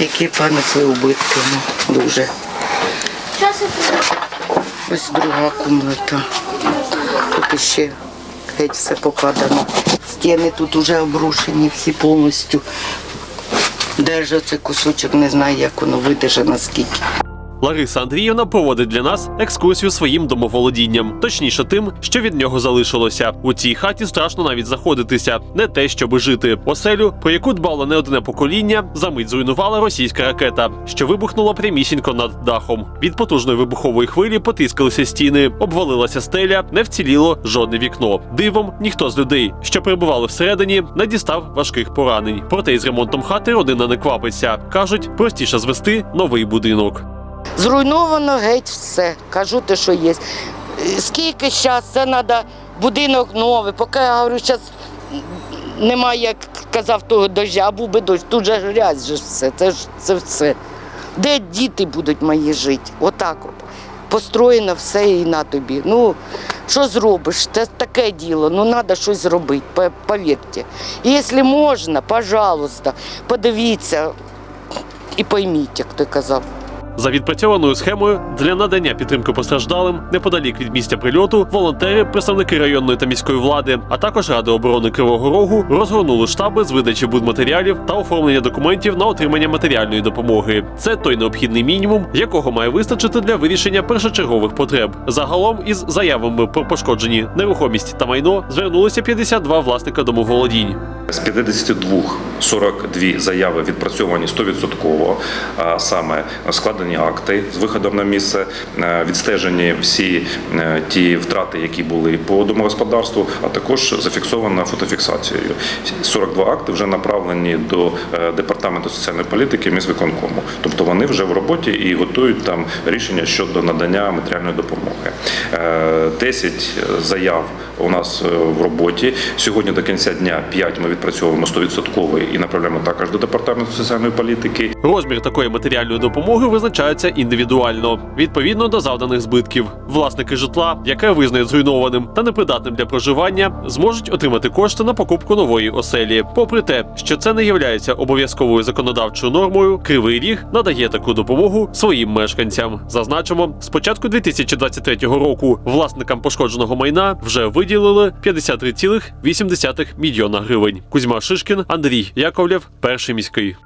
які понесли убитки. Ну, дуже. Ось друга кімната. Тут ще геть все покладено. Стіни тут вже обрушені всі повністю. Держиться кусочок, не знаю, як воно видержа наскільки. Лариса Андріївна проводить для нас екскурсію своїм домоволодінням, точніше тим, що від нього залишилося. У цій хаті страшно навіть заходитися, не те, щоби жити. Оселю, про яку дбало не одне покоління, за мить зруйнувала російська ракета, що вибухнула прямісінько над дахом. Від потужної вибухової хвилі потискалися стіни, обвалилася стеля, не вціліло жодне вікно. Дивом ніхто з людей, що перебували всередині, не дістав важких поранень. Проте із ремонтом хати родина не квапиться. кажуть, простіше звести новий будинок. Зруйновано геть все. Кажу те, що є. Скільки зараз це треба будинок новий, поки я говорю, зараз немає, як казав того дождя, а був би дощ, тут же грязь же все. Це ж це все. Де діти будуть мої жити? Отак от. Построєно все і на тобі. Ну, що зробиш? Це таке діло, ну треба щось зробити, повірте. І якщо можна, пожалуйста, подивіться і пойміть, як ти казав. За відпрацьованою схемою для надання підтримки постраждалим неподалік від місця прильоту волонтери, представники районної та міської влади, а також Ради оборони Кривого Рогу розгорнули штаби з видачі будматеріалів та оформлення документів на отримання матеріальної допомоги. Це той необхідний мінімум, якого має вистачити для вирішення першочергових потреб. Загалом із заявами про пошкоджені нерухомість та майно звернулися 52 власника домоволодінь. З 52 42 заяви відпрацьовані 100%, а саме складені акти з виходом на місце, е, відстежені всі е, ті втрати, які були по домогосподарству, а також зафіксована фотофіксацією. 42 акти вже направлені до е, департаменту соціальної політики міськвиконкому. Тобто вони вже в роботі і готують там рішення щодо надання матеріальної допомоги. Е, 10 заяв у нас е, в роботі. Сьогодні до кінця дня 5 ми відпрацьовуємо 100% і направляємо також до департаменту соціальної політики. Розмір такої матеріальної допомоги визначається індивідуально відповідно до завданих збитків. Власники житла, яке визнають зруйнованим та непридатним для проживання, зможуть отримати кошти на покупку нової оселі. Попри те, що це не є обов'язковою законодавчою нормою, кривий ріг надає таку допомогу своїм мешканцям. Зазначимо, з початку 2023 року власникам пошкодженого майна вже виділили 53,8 мільйона гривень. Кузьма Шишкін, Андрій Яковлєв, перший міський.